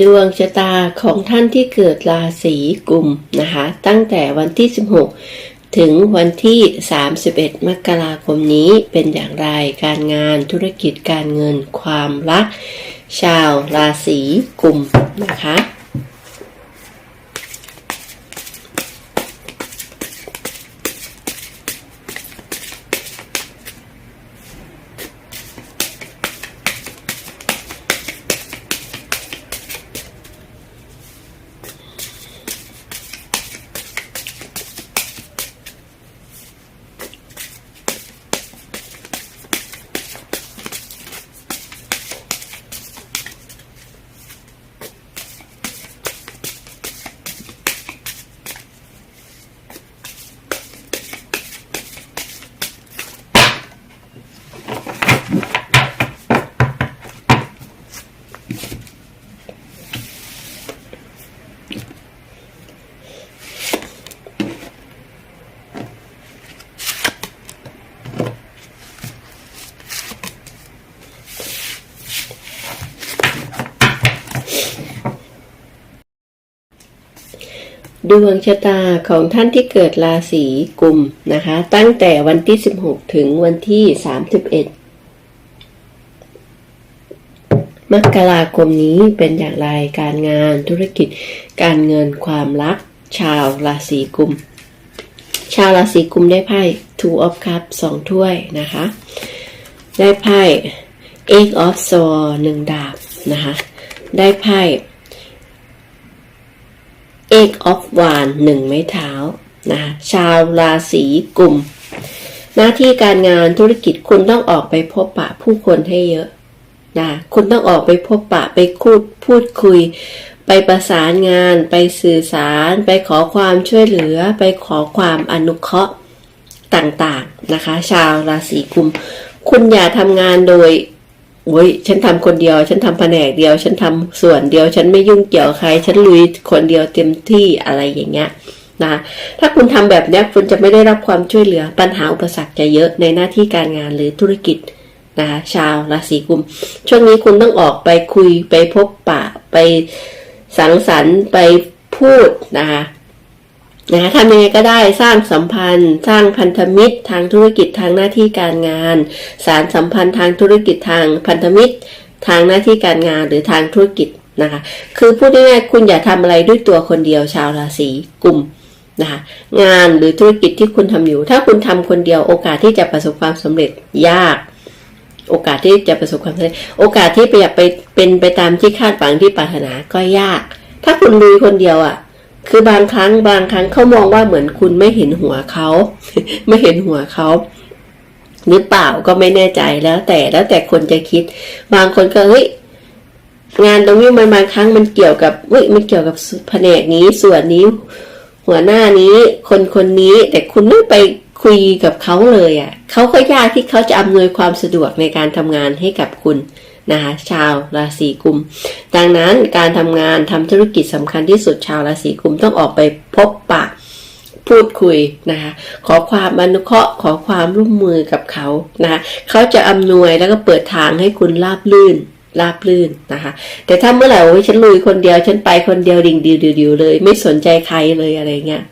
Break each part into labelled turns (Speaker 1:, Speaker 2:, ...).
Speaker 1: ดวงชะตาของท่านที่เกิดราศีกุมนะคะ ตั้งแต่วันที่ 16 ถึงวันที่ 31 มกราคมนี้เป็นอย่างไรการงานธุรกิจการเงินความรัก ชาวราศีกุมนะคะ ดวงชะตาของท่านที่เกิดราศีกุมนะคะ ตั้งแต่วันที่ 16 ถึงวันที่ 31 มกราคมนี้เป็นอย่างไรการงานธุรกิจ การเงินความรัก ชาวราศีกุม ชาวราศีกุมได้ไพ่ Two of Cups สองถ้วยนะคะ ได้ไพ่ Eight of Swords หนึ่งดาบนะคะ ได้ไพ่ Eight of Wands หนึ่งไม้เท้านะคะชาวราศีกุมหน้าที่การงานธุรกิจคุณต้องออกไปพบปะผู้คนให้เยอะนะคุณต้องออกไปพบปะไปคูดพูดคุย ไปประสานงาน ไปสื่อสาร ไปขอความช่วยเหลือ ไปขอความอนุเคราะห์ต่างๆนะคะ ชาวราศีกุม คุณอย่าทำงานโดย โอ้ยฉันทำคนเดียว ฉันทำแผนกเดียว ฉันทำส่วนเดียว ฉันไม่ยุ่งเกี่ยวใคร ฉันลุยคนเดียวเต็มที่อะไรอย่างเงี้ยนะถ้าคุณทำแบบนี้คุณจะไม่ได้รับความช่วยเหลือปัญหาอุปสรรคจะเยอะในหน้าที่การงานหรือธุรกิจนะคะชาวราศีกุม ช่วงนี้คุณต้องออกไปคุยไปพบปะไปสังสรรค์ไปพูดนะคะ นะคะทำยังไงก็ได้สร้างสัมพันธ์ สร้างพันธมิตร ทางธุรกิจทางหน้าที่การงาน สารสัมพันธ์ทางธุรกิจทางพันธมิตร ทางหน้าที่การงานหรือทางธุรกิจนะคะคือพูดง่ายๆคุณอย่าทำอะไรด้วยตัวคนเดียวชาวราศีกลุ่มนะคะงานหรือธุรกิจที่คุณทำอยู่ ถ้าคุณทำคนเดียวโอกาสที่จะประสบความสำเร็จยาก โอกาสที่จะประสบความสำเร็จ โอกาสที่ไปอยากไปเป็นไปตามที่คาดหวังที่ปรารถนาก็ยาก ถ้าคุณลุยคนเดียวอะ่ะ คือบางครั้งบางครั้งเขามองว่าเหมือนคุณไม่เห็นหัวเขาไม่เห็นหัวเขาหรือเปล่าก็ไม่แน่ใจแล้วแต่แล้วแต่คนจะคิด บางคนก็เฮ้ยงานตรงนี้มันบางครั้งมันเกี่ยวกับเฮ้ยมันเกี่ยวกับแผนกนี้ส่วนนี้ หัวหน้านี้คนคนนี้ แต่คุณไม่ไปคุยกับเขาเลยอะ่ะเขาก็ยากที่เขาจะอำนวยความสะดวกในการทำงานให้กับคุณ นะคะชาวราศีกุม ดังนั้นการทำงานทำธุรกิจสำคัญที่สุดชาวราศีกุมต้องออกไปพบปะพูดคุยนะคะขอความอนุเคราะห์ขอความร่วมมือกับเขานะคะเขาจะอำนวยแล้วก็เปิดทางให้คุณราบลื่นราบลื่นนะคะแต่ถ้าเมื่อไหร่โอ้ยฉันลุยคนเดียวฉันไปคนเดียวดิ่งดิวดิวเลย ไม่สนใจใครเลยอะไรเงี้ย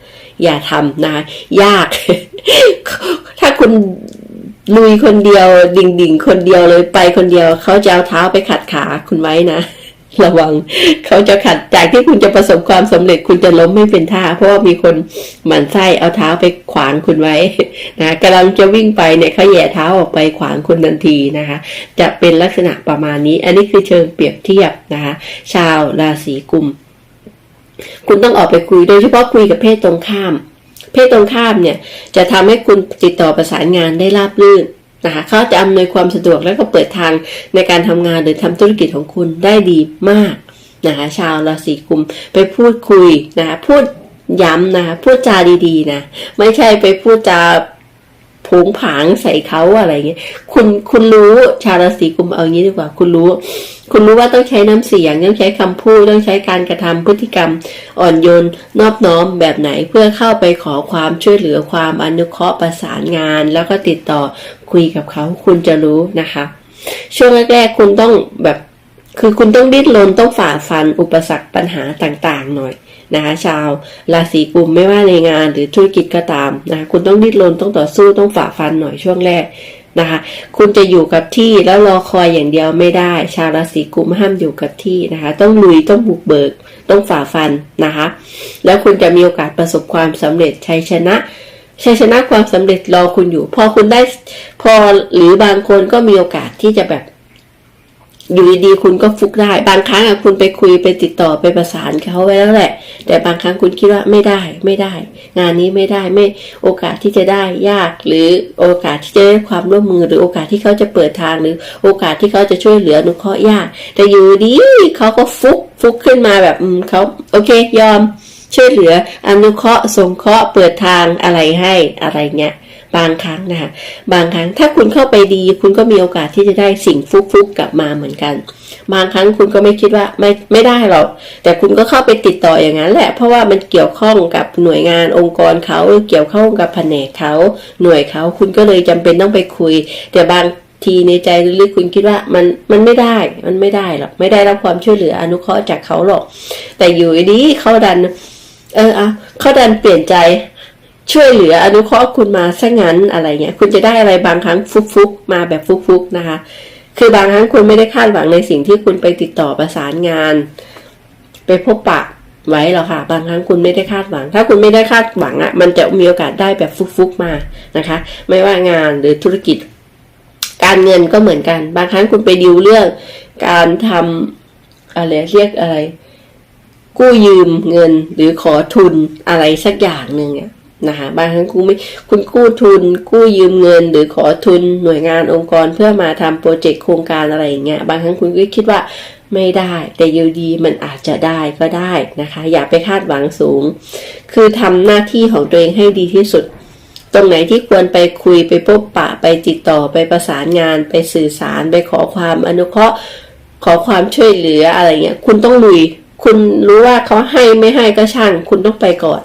Speaker 1: อย่าทำนะคะยาก ถ้าคุณ ลุยคนเดียวดิ่งดิ่งคนเดียวเลยไปคนเดียวเขาจะเอาเท้าไปขัดขาคุณไว้นะ ระวังเขาจะขัดจากที่คุณจะประสบความสำเร็จคุณจะล้มไม่เป็นท่า เพราะว่ามีคนหมั่นไส้เอาเท้าไปขวางคุณไว้นะกำลังจะวิ่งไปเนี่ยเขาแย่เท้าออกไปขวางคุณทันทีนะคะ จะเป็นลักษณะประมาณนี้ อันนี้คือเชิงเปรียบเทียบนะคะ ชาวราศีกุม คุณต้องออกไปคุยโดยเฉพาะคุยกับเพศตรงข้าม เพศตรงข้ามเนี่ยจะทำให้คุณติดต่อประสานงานได้ราบรื่นนะคะเขาจะอำนวยความสะดวกแล้วก็เปิดทางในการทำงานหรือทำธุรกิจของคุณได้ดีมากนะคะชาวราศีกุมไปพูดคุยนะคะพูดย้ำนะคะพูดจาดีๆนะไม่ใช่ไปพูดจาผงผางใส่เขาอะไรเงี้ยคุณคุณรู้ชาวราศีกุมเอางี้ดีกว่า คุณรู้ คุณรู้ว่าต้องใช้น้ำเสียงต้องใช้คำพูดต้องใช้การกระทำพฤติกรรมอ่อนโยนนอบน้อมแบบไหนเพื่อเข้าไปขอความช่วยเหลือความอนุเคราะห์ประสานงาน แล้วก็ติดต่อคุยกับเขาคุณจะรู้นะคะ ช่วงแรกๆคุณต้องแบบคือคุณต้องดิ้นรนต้องฝ่าฟันอุปสรรคปัญหาต่างๆ หน่อยนะคะชาวราศีกุมไม่ว่าในงานหรือธุรกิจก็ตามนะคะคุณต้องดิ้นรนต้องต่อสู้ต้องฝ่าฟันหน่อยช่วงแรก นะคะ คุณจะอยู่กับที่แล้วรอคอยอย่างเดียวไม่ได้ ชาวราศีกุมห้ามอยู่กับที่นะคะ ต้องลุยต้องบุกเบิก ต้องฝ่าฟันนะคะ แล้วคุณจะมีโอกาสประสบความสำเร็จชัยชนะชัยชนะความสำเร็จรอคุณอยู่ พอคุณได้พอหรือบางคนก็มีโอกาสที่จะแบบ อยู่ดีๆคุณก็ฟุกได้ บางครั้งอะคุณไปคุยไปติดต่อไปประสานเขาไว้แล้วแหละ แต่บางครั้งคุณคิดว่าไม่ได้ไม่ได้ งานนี้ไม่ได้ไม่โอกาสที่จะได้ยาก หรือโอกาสที่จะได้ความร่วมมือหรือโอกาสที่เขาจะเปิดทางหรือโอกาสที่เขาจะช่วยเหลือนุเคราะห์ยาก แต่อยู่ดีเขาก็ฟุกฟุกขึ้นมาแบบอืมเขาโอเคยอมช่วยเหลืออนุเคราะห์สงเคราะห์เปิดทางอะไรให้อะไรเงี้ย บางครั้งนะคะบางครั้งถ้าคุณเข้าไปดี คุณก็มีโอกาสที่จะได้สิ่งฟุกฟุกๆกลับมาเหมือนกัน บางครั้งคุณก็ไม่คิดว่าไม่ไม่ได้หรอกแต่คุณก็เข้าไปติดต่ออย่างนั้นแหละ เพราะว่ามันเกี่ยวข้องกับหน่วยงานองค์กรเขาเกี่ยวข้องกับแผนกเขาหน่วยเขาคุณก็เลยจำเป็นต้องไปคุย แต่บางทีในใจลึกๆคุณคิดว่ามันมันไม่ได้ มันไม่ได้หรอกไม่ได้รับความช่วยเหลืออนุเคราะห์จากเขาหรอก แต่อยู่ดีเขาดัน เอออะเขาดันเปลี่ยนใจ ช่วยเหลืออนุเคราะห์คุณมาซะงั้นอะไรเงี้ยคุณจะได้อะไรบางครั้งฟุกๆมาแบบฟุกๆนะคะ คือบางครั้งคุณไม่ได้คาดหวังในสิ่งที่คุณไปติดต่อประสานงาน ไปพบปะไว้หรอกค่ะ บางครั้งคุณไม่ได้คาดหวัง ถ้าคุณไม่ได้คาดหวังอะมันจะมีโอกาสได้แบบฟุกๆมานะคะ ไม่ว่างานหรือธุรกิจ การเงินก็เหมือนกัน บางครั้งคุณไปดิวเรื่องการทำอะไรเรียกอะไร กู้ยืมเงินหรือขอทุนอะไรสักอย่างหนึ่งเนี่ย นะคะบางครั้งคุณไม่คุณกู้ทุน กู้ยืมเงิน หรือขอทุนหน่วยงานองค์กรเพื่อมาทำโปรเจกต์โครงการอะไรอย่างเงี้ยบางครั้งคุณก็คิดว่าไม่ได้ แต่อยูดีมันอาจจะได้ก็ได้นะคะ อย่าไปคาดหวังสูง คือทำหน้าที่ของตัวเองให้ดีที่สุด ตรงไหนที่ควรไปคุยไปพบปะไปติดต่อไปประสานงาน ไปสื่อสารไปขอความอนุเคราะห์ ขอความช่วยเหลืออะไรเงี้ยคุณต้องลุย คุณรู้ว่าเขาให้ไม่ให้ก็ช่าง คุณต้องไปก่อน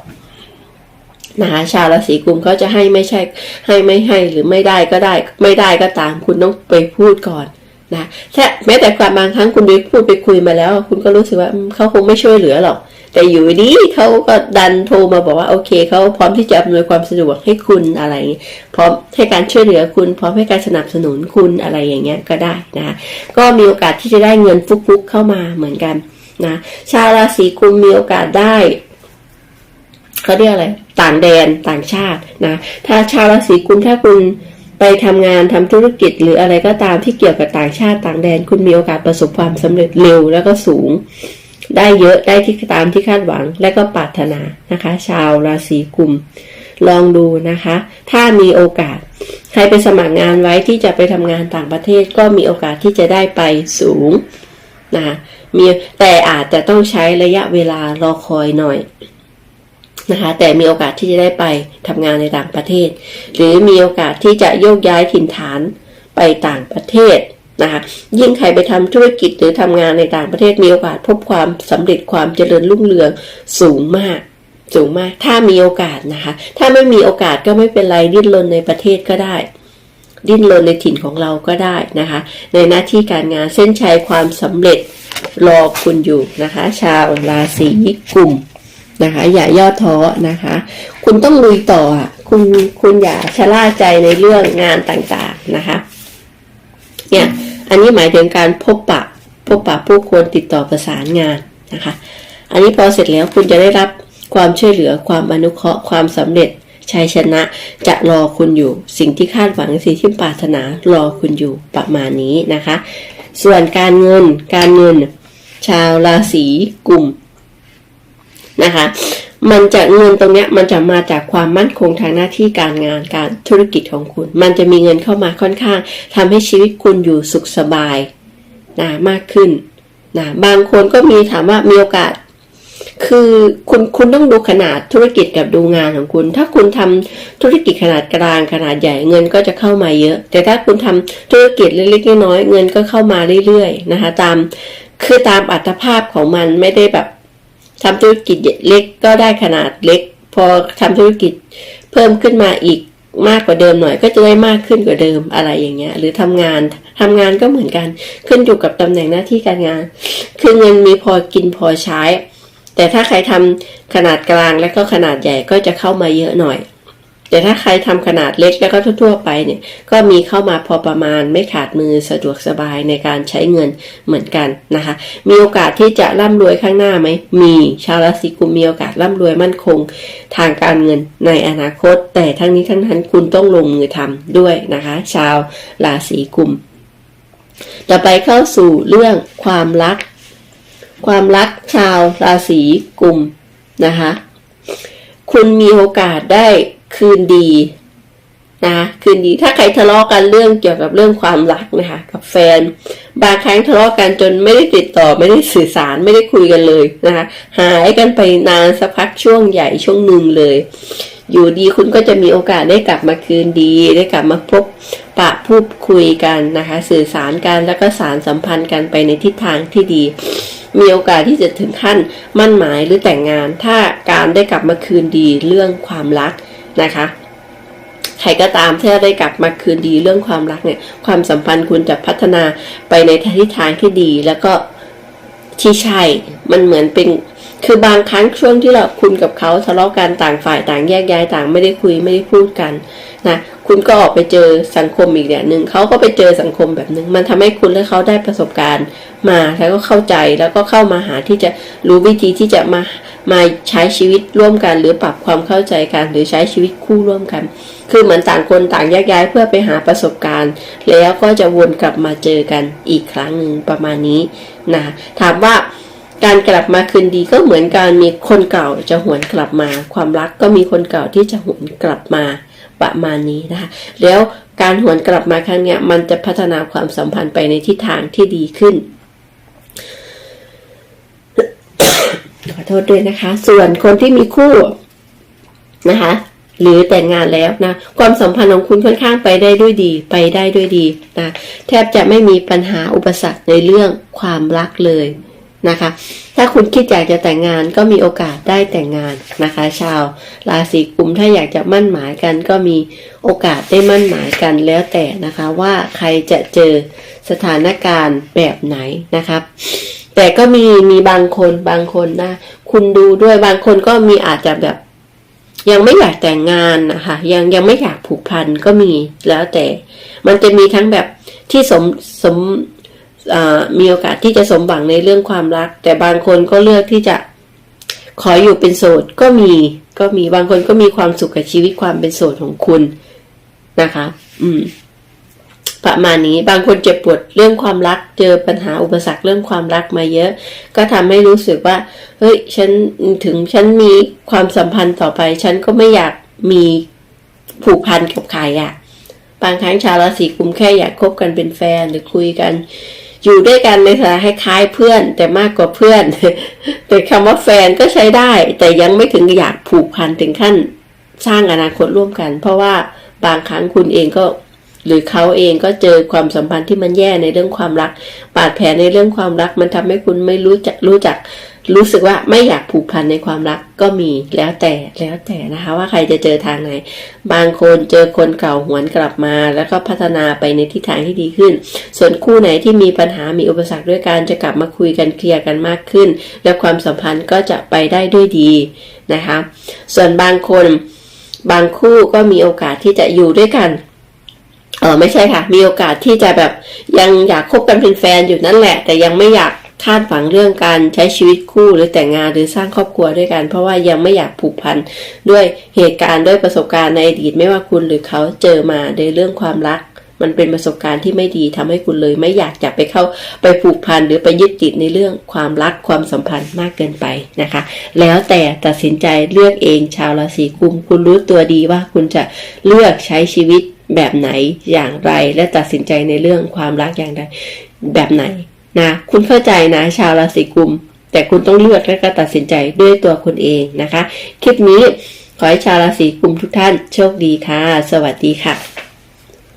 Speaker 1: นะคะชาวราศีกุมเขาจะให้ไม่ใช่ให้ไม่ให้หรือไม่ได้ก็ได้ ไม่ได้ก็ตาม คุณต้องไปพูดก่อนนะแค่แม้แต่ความบางครั้งคุณไปพูดไปคุยมาแล้ว คุณก็รู้สึกว่าเขาคงไม่ช่วยเหลือหรอก แต่อยู่ดีเขาก็ดันโทรมาบอกว่าโอเคเขาพร้อมที่จะอำนวยความสะดวกให้คุณอะไรพร้อมให้การช่วยเหลือคุณ พร้อมให้การสนับสนุนคุณอะไรอย่างเงี้ยก็ได้นะคะก็มีโอกาสที่จะได้เงินฟุกๆเข้ามาเหมือนกันนะชาวราศีกุมมีโอกาสได้ เขาเรียกอะไรต่างแดนต่างชาตินะถ้าชาวราศีกุมถ้าคุณไปทำงานทำธุรกิจหรืออะไรก็ตามที่เกี่ยวกับต่างชาติต่างแดน คุณมีโอกาสประสบความสำเร็จเร็วแล้วก็สูง ได้เยอะได้ที่ตามที่คาดหวังและก็ปรารถนานะคะ ชาวราศีกุม ลองดูนะคะ ถ้ามีโอกาส ใครไปสมัครงานไว้ที่จะไปทำงานต่างประเทศก็มีโอกาสที่จะได้ไปสูงนะคะมีแต่อาจจะต้องใช้ระยะเวลารอคอยหน่อย นะคะแต่มีโอกาสที่จะได้ไปทำงานในต่างประเทศ หรือมีโอกาสที่จะโยกย้ายถิ่นฐานไปต่างประเทศนะคะยิ่งใครไปทำธุรกิจหรือทำงานในต่างประเทศมีโอกาสพบความสำเร็จความเจริญรุ่งเรืองสูงมากสูงมาก ถ้ามีโอกาสนะคะ ถ้าไม่มีโอกาสก็ไม่เป็นไรดิ้นรนในประเทศก็ได้ ดิ้นรนในถิ่นของเราก็ได้นะคะ ในหน้าที่การงานเส้นชัยความสำเร็จรอคุณอยู่นะคะ ชาวราศีกุม นะคะ อย่าย่อท้อนะคะ คุณต้องลุยต่อคุณคุณอย่าชะล่าใจในเรื่องงานต่างๆนะคะ เนี่ยอันนี้หมายถึงการพบปะพบปะผู้คนติดต่อประสานงานนะคะ อันนี้พอเสร็จแล้วคุณจะได้รับความช่วยเหลือความอนุเคราะห์ความสำเร็จชัยชนะจะรอคุณอยู่ สิ่งที่คาดหวังสิ่งที่ปรารถนารอคุณอยู่ประมาณนี้นะคะ ส่วนการเงินการเงิน ชาวราศีกลุ่ม นะคะ มันจะเงินตรงเนี้ยมันจะมาจากความมั่นคงทางหน้าที่การงานการธุรกิจของคุณ มันจะมีเงินเข้ามาค่อนข้างทำให้ชีวิตคุณอยู่สุขสบายนะมากขึ้นนะบางคนก็มีถามว่ามีโอกาส คือคุณคุณต้องดูขนาดธุรกิจกับดูงานของคุณ ถ้าคุณทำธุรกิจขนาดกลางขนาดใหญ่เงินก็จะเข้ามาเยอะ แต่ถ้าคุณทำธุรกิจเล็กๆน้อยๆเงินก็เข้ามาเรื่อยๆนะคะตามคือตามอัตภาพของมันไม่ได้แบบ ทำธุรกิจเล็กก็ได้ขนาดเล็ก พอทำธุรกิจเพิ่มขึ้นมาอีกมากกว่าเดิมหน่อยก็จะได้มากขึ้นกว่าเดิมอะไรอย่างเงี้ย หรือทำงานทำงานก็เหมือนกัน ขึ้นอยู่กับตำแหน่งหน้าที่การงาน คือเงินมีพอกินพอใช้ แต่ถ้าใครทำขนาดกลางและก็ขนาดใหญ่ก็จะเข้ามาเยอะหน่อย แต่ถ้าใครทำขนาดเล็กแล้วก็ทั่วๆไปเนี่ยก็มีเข้ามาพอประมาณไม่ขาดมือสะดวกสบายในการใช้เงินเหมือนกันนะคะ มีโอกาสที่จะร่ำรวยข้างหน้าไหมมีชาวราศีกุมมีโอกาสร่ำรวยมั่นคง ทางการเงินในอนาคต แต่ทั้งนี้ทั้งนั้นคุณต้องลงมือทำด้วยนะคะ ชาวราศีกุมต่อไปเข้าสู่เรื่องความรัก ความรักชาวราศีกุมนะคะ คุณมีโอกาสได้ คืนดีนะคืนดีถ้าใครทะเลาะกันเรื่องเกี่ยวกับเรื่องความรักนะคะกับแฟน บางครั้งทะเลาะกันจนไม่ได้ติดต่อไม่ได้สื่อสารไม่ได้คุยกันเลยนะคะหายกันไปนานสักพักช่วงใหญ่ช่วงหนึ่งเลย อยู่ดีคุณก็จะมีโอกาสได้กลับมาคืนดี ได้กลับมาพบปะพูดคุยกันนะคะ สื่อสารกันแล้วก็สารสัมพันธ์กันไปในทิศทางที่ดี มีโอกาสที่จะถึงขั้นมั่นหมายหรือแต่งงาน ถ้าการได้กลับมาคืนดีเรื่องความรัก นะคะ ใครก็ตามที่ได้กลับมาคืนดีเรื่องความรักเนี่ย ความสัมพันธ์คุณจะพัฒนาไปในทิศทางที่ดีแล้วก็ที่ใช่ มันเหมือนเป็น คือบางครั้งช่วงที่เราคุณกับเขาทะเลาะกันต่างฝ่ายต่างแยกย้ายต่างไม่ได้คุยไม่ได้พูดกันนะ คุณก็ออกไปเจอสังคมอีกแบบหนึ่งเขาก็ไปเจอสังคมแบบหนึ่งมันทำให้คุณและเขาได้ประสบการณ์มาแล้วก็เข้าใจแล้วก็เข้ามาหาที่จะรู้วิธีที่จะมามาใช้ชีวิตร่วมกัน หรือปรับความเข้าใจกัน หรือใช้ชีวิตคู่ร่วมกัน คือเหมือนต่างคนต่างแยกย้ายเพื่อไปหาประสบการณ์ แล้วก็จะวนกลับมาเจอกันอีกครั้งหนึ่งประมาณนี้นะถามว่าการกลับมาคืนดีก็เหมือนการมีคนเก่าจะหวนกลับมา ความรักก็มีคนเก่าที่จะหวนกลับมา ประมาณนี้นะคะแล้วการหวนกลับมาครั้งเนี้ยมันจะพัฒนาความสัมพันธ์ไปในทิศทางที่ดีขึ้นขอโทษด้วยนะคะ ส่วนคนที่มีคู่นะคะหรือแต่งงานแล้วนะความสัมพันธ์ของคุณค่อนข้างไปได้ด้วยดี ไปได้ด้วยดีนะแทบจะไม่มีปัญหาอุปสรรคในเรื่องความรักเลย นะคะ ถ้าคุณคิดอยากจะแต่งงานก็มีโอกาสได้แต่งงานนะคะ ชาวราศีกุมถ้าอยากจะมั่นหมายกัน ก็มีโอกาสได้มั่นหมายกันแล้วแต่นะคะว่าใครจะเจอสถานการณ์แบบไหนนะครับแต่ก็มีมีบางคนบางคนนะ คุณดูด้วยบางคนก็มีอาจจะแบบ ยังไม่อยากแต่งงานนะคะยังยังไม่อยากผูกพันก็มีแล้วแต่ มันจะมีทั้งแบบที่สมสม มีโอกาสที่จะสมหวังในเรื่องความรัก แต่บางคนก็เลือกที่จะขออยู่เป็นโสดก็มีก็มีบางคนก็มีความสุขกับชีวิตความเป็นโสดของคุณนะคะ อืม ประมาณนี้บางคนเจ็บปวดเรื่องความรัก เจอปัญหาอุปสรรคเรื่องความรักมาเยอะ ก็ทำให้รู้สึกว่า เฮ้ย ฉันถึงฉันมีความสัมพันธ์ต่อไป ฉันก็ไม่อยากมีผูกพันกับใครอะ่ะ บางครั้งชาวราศีกุมแค่อยากคบกันเป็นแฟนหรือคุยกัน อยู่ด้วยกันในฐานะคล้ายเพื่อน แต่มากกว่าเพื่อน แต่คำว่าแฟนก็ใช้ได้ แต่ยังไม่ถึงอยากผูกพันถึงขั้น สร้างอนาคตร่วมกัน เพราะว่าบางครั้งคุณเองก็ หรือเขาเองก็เจอความสัมพันธ์ที่มันแย่ในเรื่องความรัก บาดแผลในเรื่องความรัก มันทำให้คุณไม่รู้จักรู้จัก รู้สึกว่าไม่อยากผูกพันในความรักก็มีแล้วแต่แล้วแต่นะคะว่าใครจะเจอทางไหน บางคนเจอคนเก่าหวนกลับมา แล้วก็พัฒนาไปในทิศทางที่ดีขึ้น ส่วนคู่ไหนที่มีปัญหามีอุปสรรคด้วยการจะกลับมาคุยกันเคลียร์กันมากขึ้น และความสัมพันธ์ก็จะไปได้ด้วยดีนะคะส่วนบางคนบางคู่ก็มีโอกาสที่จะอยู่ด้วยกันเออไม่ใช่ค่ะ มีโอกาสที่จะแบบยังอยากคบกันเป็นแฟนอยู่นั่นแหละ แต่ยังไม่อยาก คาดหวังเรื่องการใช้ชีวิตคู่หรือแต่งงานหรือสร้างครอบครัวด้วยกัน เพราะว่ายังไม่อยากผูกพันด้วยเหตุการณ์ด้วยประสบการณ์ในอดีตไม่ว่าคุณหรือเขาเจอมาในเรื่องความรัก มันเป็นประสบการณ์ที่ไม่ดีทำให้คุณเลย ไม่อยากจะไปเข้าไปผูกพันหรือไปยึดติดในเรื่องความรักความสัมพันธ์มากเกินไปนะคะ แล้วแต่ตัดสินใจเลือกเองชาวราศีกุม คุณรู้ตัวดีว่าคุณจะเลือกใช้ชีวิตแบบไหนอย่างไร และตัดสินใจในเรื่องความรักอย่างไรแบบไหน นะคุณเข้าใจนะชาวราศีกุม แต่คุณต้องเลือกและก็ตัดสินใจด้วยตัวคุณเองนะคะ คลิปนี้ขอให้ชาวราศีกุมทุกท่านโชคดีค่ะ สวัสดีค่ะ